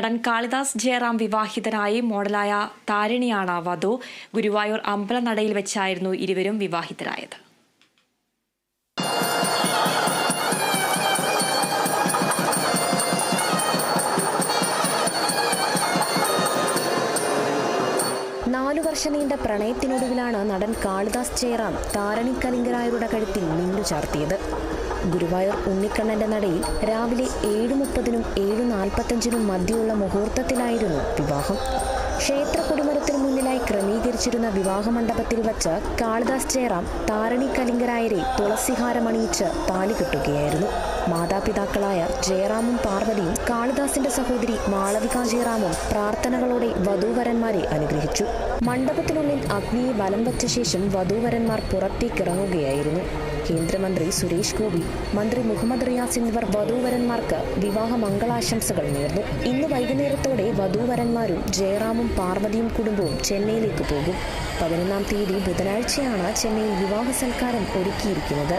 നടൻ കാളിദാസ് ജയറാം വിവാഹിതനായി മോഡലായ താരിണിയാണ് വധു. ഗുരുവായൂർ അമ്പലനടയിൽ വെച്ചായിരുന്നു ഇരുവരും വിവാഹിതരായത്. നാലു വർഷം നീണ്ട പ്രണയത്തിനൊടുവിലാണ് നടൻ കാളിദാസ് ജയറാം താരണി കലിംഗരായരുടെ കഴുത്തിൽ മിന്നു ചാർത്തിയത് ഗുരുവായൂർ ഉണ്ണിക്കണ്ണന്റെ നടയിൽ രാവിലെ ഏഴ് മുപ്പതിനും ഏഴ് നാൽപ്പത്തഞ്ചിനും മധ്യയുള്ള മുഹൂർത്തത്തിലായിരുന്നു വിവാഹം. ക്ഷേത്ര കൊടിമരത്തിന് മുന്നിലായി ക്രമീകരിച്ചിരുന്ന വിവാഹ മണ്ഡപത്തിൽ വച്ച് കാളിദാസ് ജയറാം താരണി കലിംഗരായരെ തുളസിഹാരമണിയിച്ച് താലി കെട്ടുകയായിരുന്നു. മാതാപിതാക്കളായ ജയറാമും പാർവതിയും കാളിദാസിന്റെ സഹോദരി മാളവിക ജയറാമും പ്രാർത്ഥനകളോടെ വധൂവരന്മാരെ അനുഗ്രഹിച്ചു. മണ്ഡപത്തിനുള്ളിൽ അഗ്നിയെ വലം വച്ച ശേഷം വധൂവരന്മാർ പുറത്തേക്കിറങ്ങുകയായിരുന്നു. കേന്ദ്രമന്ത്രി സുരേഷ് ഗോപി മന്ത്രി മുഹമ്മദ് റിയാസ് എന്നിവർ വധൂവരന്മാർക്ക് വിവാഹ മംഗളാശംസകൾ നേർന്നു. ഇന്ന് വൈകുന്നേരത്തോടെ വധൂവരന്മാരും ജയറാമും പാർവതിയും കുടുംബവും ചെന്നൈയിലേക്ക് പോകും. പതിനൊന്നാം തീയതി ബുധനാഴ്ചയാണ് ചെന്നൈയിൽ വിവാഹ സൽക്കാരം ഒരുക്കിയിരിക്കുന്നത്.